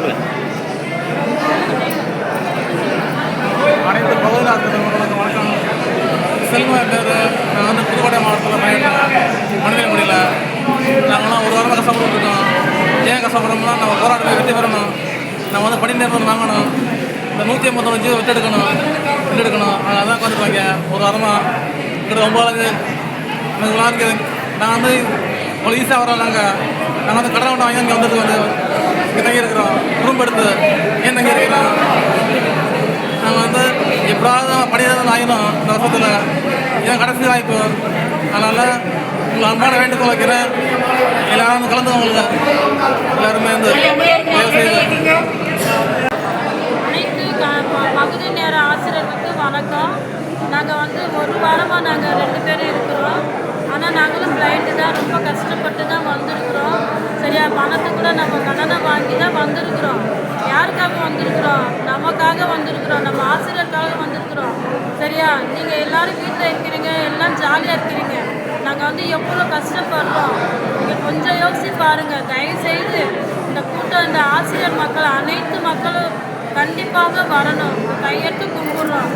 சொல்லுங்கள் அனைத்து பகுதி ஆசிரியர்களுக்கு வணக்கம். செல்வம் நான் வந்து புதுக்கோட்டை மாவட்டத்தில் பயணிக்கிறேன் மனித முடியல நாங்களாம் ஒரு வாரமாக கஷ்டப்பட்டு ஏன் கஷ்டப்படுறோம்னா நம்ம போராட்டத்தை வெற்றி பெறணும். நம்ம வந்து பணி நேரம் வாங்கணும். இந்த நூற்றி ஐம்பத்தொன்று ஜீவோ விட்டு எடுக்கணும் விட்டு எடுக்கணும் அதனால தான் உட்காந்துருவாங்க ஒரு வாரமாக கிட்ட ஒம்பது எனக்கு நான் வந்து அவ்வளோ ஈஸியாக வரோம் நாங்கள் நாங்கள் வந்து கடை ஒன்று வாங்கி இங்கே வந்துட்டு வந்து இங்கே தங்கி இருக்கிறோம் ரூம் எடுத்து ஏன் தங்கி இருக்கிறோம் நாங்கள் வந்து எப்படாவது படிதான் ஆகிடும் இந்த வருஷத்தில். இதான் கடைசி வாய்ப்பு. அதனால் உங்களை அன்பான வேண்டுகோள் வைக்கிறேன். எல்லாரும் வந்து கலந்துக்கோங்க எல்லாருமே வந்து பகுதி நேர ஆசிரியர்களுக்கு வணக்கம். நாங்கள் வந்து ஒரு வாரமாக நாங்கள் ரெண்டு பேரும் இருக்கிறோம் ஆனால் நாங்களும் பிளைண்டு தான் ரொம்ப கஷ்டப்பட்டு தான் வந்திருக்கிறோம் சரியா பணத்தை கூட நம்ம கடனை வாங்கி தான் வந்திருக்கிறோம். யாருக்காக வந்திருக்கிறோம்? நமக்காக வந்திருக்கிறோம். நம்ம ஆசிரியருக்காக வந்திருக்கிறோம். சரியா? நீங்கள் எல்லாரும் வீட்டில் இருக்கிறீங்க. எல்லாம் ஜாலியாக இருக்கிறீங்க. நாங்கள் வந்து எவ்வளோ கஷ்டப்படுறோம். நீங்கள் கொஞ்சம் யோசிச்சு பாருங்கள் தயவுசெய்து இந்த கூட்டம் இந்த ஆசிரியர் மக்கள் அனைத்து மக்களும் கண்டிப்பாக வரணும். கையெடுத்து கும்பிடுறோம்.